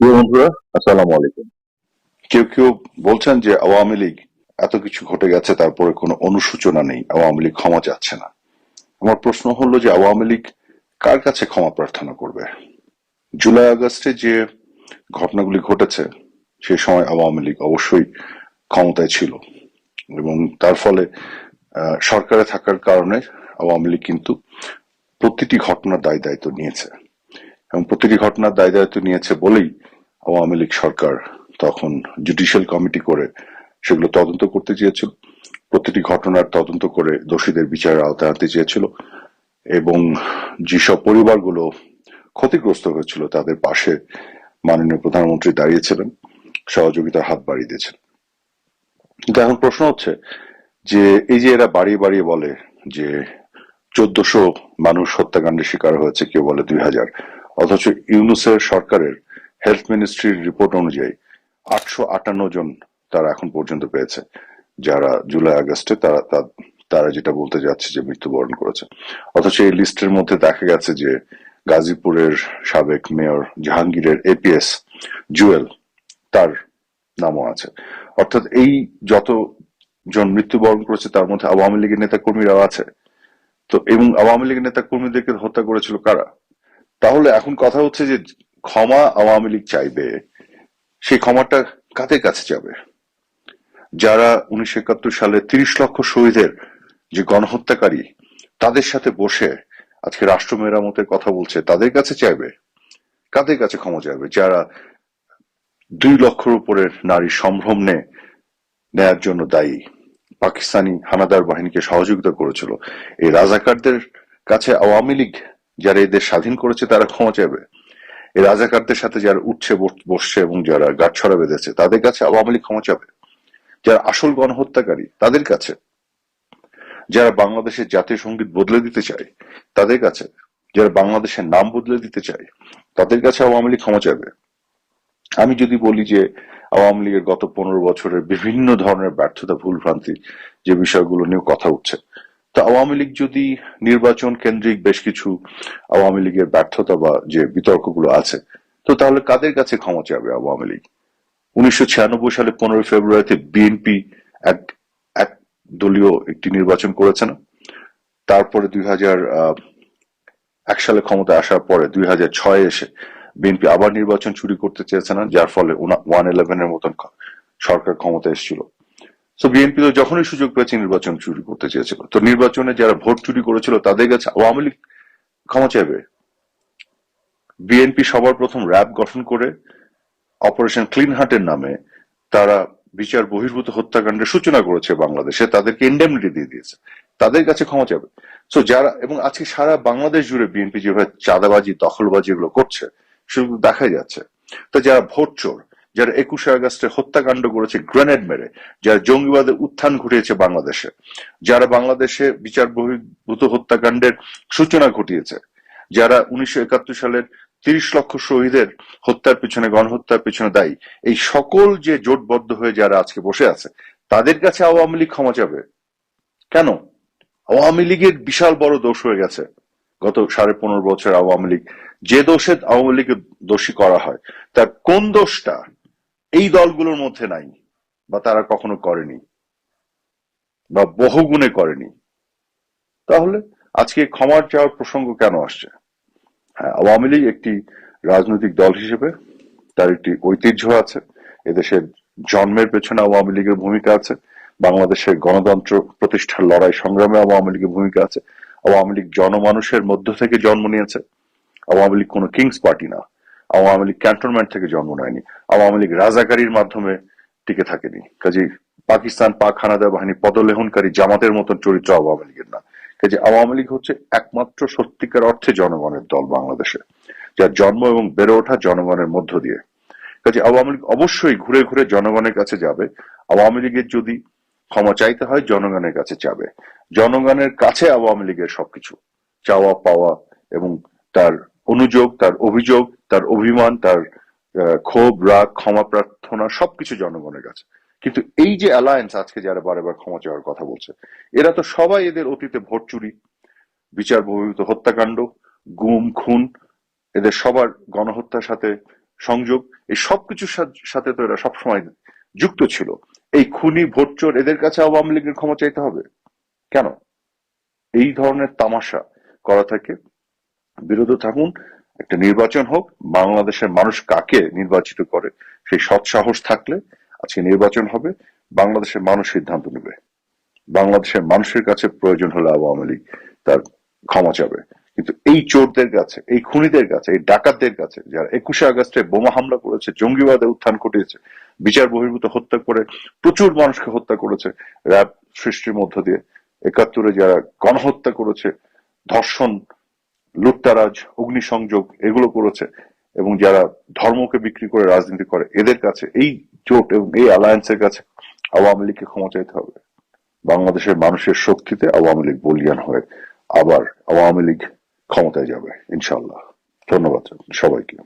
প্রিয় বন্ধুরা, আসসালামু আলাইকুম। কেউ কেউ বলছেন যে আওয়ামী লীগ এত কিছু ঘটে গেছে, তারপরে কোনো অনুশোচনা নেই, আওয়ামী লীগ ক্ষমা চাচ্ছে না। আমার প্রশ্ন হলো যে আওয়ামী লীগ কার কাছে ক্ষমা প্রার্থনা করবে? জুলাই আগস্টে যে ঘটনাগুলি ঘটেছে, সে সময় আওয়ামী লীগ অবশ্যই ক্ষমতায় ছিল। এবং তার ফলে সরকারে থাকার কারণে আওয়ামী লীগ কিন্তু প্রতিটি ঘটনার দায় দায়িত্ব নিয়েছে। এবং প্রতিটি ঘটনার দায় দায়িত্ব নিয়েছে বলেই আওয়ামী লীগ সরকার তখন জুডিশিয়াল কমিটি করে সেগুলো তদন্ত করতে চেয়েছিল। প্রতিটি ঘটনার তদন্ত করে দোষীদের বিচারের আওতায় আনতে চেয়েছিল এবং যেসব পরিবারগুলো ক্ষতিগ্রস্ত হয়েছিল তাদের পাশে মাননীয় প্রধানমন্ত্রী দাঁড়িয়েছিলেন, সহযোগিতার হাত বাড়িয়ে দিয়েছেন। কিন্তু এখন প্রশ্ন হচ্ছে যে এই যে এরা বাড়িয়ে বাড়িয়ে বলে যে চোদ্দশো মানুষ হত্যাকাণ্ডের শিকার হয়েছে, কেউ বলে দুই হাজার অথচ ইউনুসের সরকারের হেলথ মিনিস্ট্রির রিপোর্ট অনুযায়ী আটশো আটান্ন জন তারা এখন পর্যন্ত পেয়েছে, যারা জুলাই আগস্টে তারা তারা যেটা বলতে যাচ্ছে যে মৃত্যুবরণ করেছে। অথচ এই লিস্টের মধ্যে দেখা গেছে যে গাজীপুরের সাবেক মেয়র জাহাঙ্গীরের এপিএস, জুয়েল, তার নামও আছে। অর্থাৎ এই যত জন মৃত্যুবরণ করেছে, তার মধ্যে আওয়ামী লীগের নেতা কর্মীরাও আছে। তো এবং আওয়ামী লীগের নেতা কর্মীদেরকে হত্যা করেছিল কারা? তাহলে এখন কথা হচ্ছে যে ক্ষমা আওয়ামী লীগ চাইবে, সেই ক্ষমাটা কাদের কাছে যাবে? যারা উনিশশো একাত্তর সালে তিরিশ লক্ষ শহীদের যে গণহত্যাকারী, তাদের সাথে বসে আজকে রাষ্ট্র মেরামতের কথা বলছে, তাদের কাছে চাইবে? কাদের কাছে ক্ষমা চাইবে? যারা দুই লক্ষের উপরের নারী সম্ভ্রম নেয়ার জন্য দায়ী। পাকিস্তানি হানাদার বাহিনীকে সহযোগিতা করেছিল। এই রাজাকারদের কাছে আওয়ামী লীগ যারা এদের স্বাধীন করেছে তারা ক্ষমা চাইবে। এই রাজাকারদের সাথে যারা উঠছে বসছে এবং যারা গাঁটছড়া বেঁধেছে, তাদের কাছে আওয়ামী লীগ ক্ষমা চাবে। যারা আসল গণহত্যাকারী, তাদের কাছে। যারা বাংলাদেশের জাতীয় সংগীত বদলে দিতে চায়, তাদের কাছে। যারা বাংলাদেশের নাম বদলে দিতে চায়, তাদের কাছে আওয়ামী লীগ ক্ষমা চাইবে। আমি যদি বলি যে আওয়ামী লীগের গত পনেরো বছরের বিভিন্ন ধরনের ব্যর্থতা, ভুলভ্রান্তি, যে বিষয়গুলো নিয়ে কথা উঠছে তো আওয়ামী লীগ যদি নির্বাচন কেন্দ্রিক বেশ কিছু আওয়ামী লীগের ব্যর্থতা বা যে বিতর্কগুলো আছে, তো তাহলে কাদের কাছে ক্ষমা চাবে আওয়ামী লীগ? উনিশশো ছিয়ানব্বই সালে পনেরোই ফেব্রুয়ারিতে বিএনপি এক এক দলীয় একটি নির্বাচন করেছে না? তারপরে দুই হাজার এক সালে ক্ষমতায় আসার পরে দুই হাজার ছয় এসে বিএনপি আবার নির্বাচন চুরি করতে চেয়েছে না, যার ফলে ওয়ান ইলেভেনের মতন সরকার ক্ষমতা এসেছিল। তো বিএনপি তো যখনই সুযোগ পেয়েছে, নির্বাচন চুরি করতে চেয়েছিল। তো নির্বাচনে যারা ভোট চুরি করেছিল, তাদের কাছে আওয়ামী লীগ ক্ষমা চাইবে। বিএনপি সবার প্রথম র্যাব গঠন করে অপারেশন ক্লিন হার্টের নামে তারা বিচার বহির্ভূত হত্যাকাণ্ডের সূচনা করেছে বাংলাদেশে। তাদেরকে ইন্ডেমনিটি দিয়ে দিয়েছে। তাদের কাছে ক্ষমা চাবে তো যারা, এবং আজকে সারা বাংলাদেশ জুড়ে বিএনপি যেভাবে চাঁদাবাজি, দখলবাজি এগুলো করছে, সেগুলো দেখা যাচ্ছে। তো যারা ভোট চোর যারা একুশে আগস্টে হত্যাকাণ্ড করেছে গ্রেনেড মেরে, যারা জঙ্গিবাদের উত্থান ঘটিয়েছে বাংলাদেশে, যারা বাংলাদেশে বিচার বহির্ভূত হত্যাকাণ্ডের সূচনা ঘটিয়েছে, যারা উনিশশো একাত্তর সালের তিরিশ লক্ষ শহীদের হত্যার পিছনে, গণহত্যার পিছনে দায়ী, এই সকল যে জোটবদ্ধ হয়ে যারা আজকে বসে আছে, তাদের কাছে আওয়ামী লীগ ক্ষমা চাবে। কেন? আওয়ামী লীগের বিশাল বড় দোষ হয়ে গেছে। গত সাড়ে পনেরো বছর আওয়ামী লীগ, যে দোষে আওয়ামী লীগকে দোষী করা হয়, তার কোন দোষটা? এই দলগুলোর মধ্যে নাই, বা তারা কখনো করেনি, বা বহুগুণে করেনি। তাহলে আজকে ক্ষমার চাওয়ার প্রসঙ্গ কেন আসছে? হ্যাঁ আওয়ামী লীগ একটি রাজনৈতিক দল হিসেবে তার একটি ঐতিহ্য আছে। এদেশের জন্মের পেছনে আওয়ামী লীগের ভূমিকা আছে। বাংলাদেশের গণতন্ত্র প্রতিষ্ঠার লড়াই সংগ্রামে আওয়ামী লীগের ভূমিকা আছে। আওয়ামী লীগ জনমানুষের মধ্য থেকে জন্ম নিয়েছে। আওয়ামী লীগ কোনো কিংস পার্টি না। আওয়ামী লীগ ক্যান্টনমেন্ট থেকে জন্ম নেয়নি। আওয়ামী লীগ রাজাকারীর মাধ্যমে টিকে থাকেনি। কাজে পাকিস্তান পাক হানাদার বাহিনী পদলেহনকারী জামাতের মতন চরিত্র আওয়ামী লীগের না। কাজে আওয়ামী লীগ হচ্ছে একমাত্র সত্যিকার অর্থে জনগণের দল বাংলাদেশে, যার জন্ম এবং বেড়ে ওঠা জনগণের মধ্য দিয়ে। কাজে আওয়ামী লীগ অবশ্যই ঘুরে ঘুরে জনগণের কাছে যাবে। আওয়ামী লীগের যদি ক্ষমা চাইতে হয়, জনগণের কাছে যাবে। জনগণের কাছে আওয়ামী লীগের সবকিছু চাওয়া পাওয়া এবং তার অনুযোগ, তার অভিযোগ, তার অভিমান, তার ক্ষোভ, রাগ, ক্ষমা প্রার্থনা সবকিছু জনগণের কাছে। কিন্তু এই যে অ্যালায়েন্স আজকে যারা বারবার ক্ষমা চাওয়ার কথা বলছে, এরা তো সবাই এদের অতীতে ভোট চুরি, বিচার বহির্ভূত হত্যাকাণ্ড, গুম, খুন, এদের সবার গণহত্যার সাথে সংযোগ, এই সবকিছুর সাথে তো এরা সবসময় যুক্ত ছিল। এই খুনি, ভোটচোর, এদের কাছে আওয়ামী লীগের ক্ষমা চাইতে হবে? কেন? এই ধরনের তামাশা করা থেকে বিরত থাকুন, একটা নির্বাচন হোক, বাংলাদেশের মানুষ কাকে নির্বাচিত করে সেই সৎ সাহস থাকলে আজকে নির্বাচন হবে, বাংলাদেশের মানুষ সিদ্ধান্ত নেবে। বাংলাদেশের মানুষের কাছে প্রয়োজন হলে আওয়ামী লীগ তার ক্ষমা চাবে। কিন্তু এই চোরদের কাছে, এই খুনিদের কাছে, এই ডাকাতদের কাছে, যারা একুশে আগস্টে বোমা হামলা করেছে, জঙ্গিবাদে উত্থান ঘটিয়েছে, বিচার বহির্ভূত হত্যা করে, প্রচুর মানুষকে হত্যা করেছে, র্যাব সৃষ্টির মধ্য দিয়ে, একাত্তরে যারা গণহত্যা করেছে, ধর্ষণ লুটতারাজ অগ্নিসংযোগ, এগুলো করেছে এবং যারা ধর্মকে বিক্রি করে রাজনীতি করে, এদের কাছে, এই জোট এবং এই অ্যালায়েন্সের কাছে আওয়ামী লীগকে ক্ষমা চাইতে হবে। বাংলাদেশের মানুষের শক্তিতে আওয়ামী লীগ বলিয়ান হয়ে আবার আওয়ামী লীগ ক্ষমতায় যাবে ইনশাল্লাহ ধন্যবাদ সবাইকে।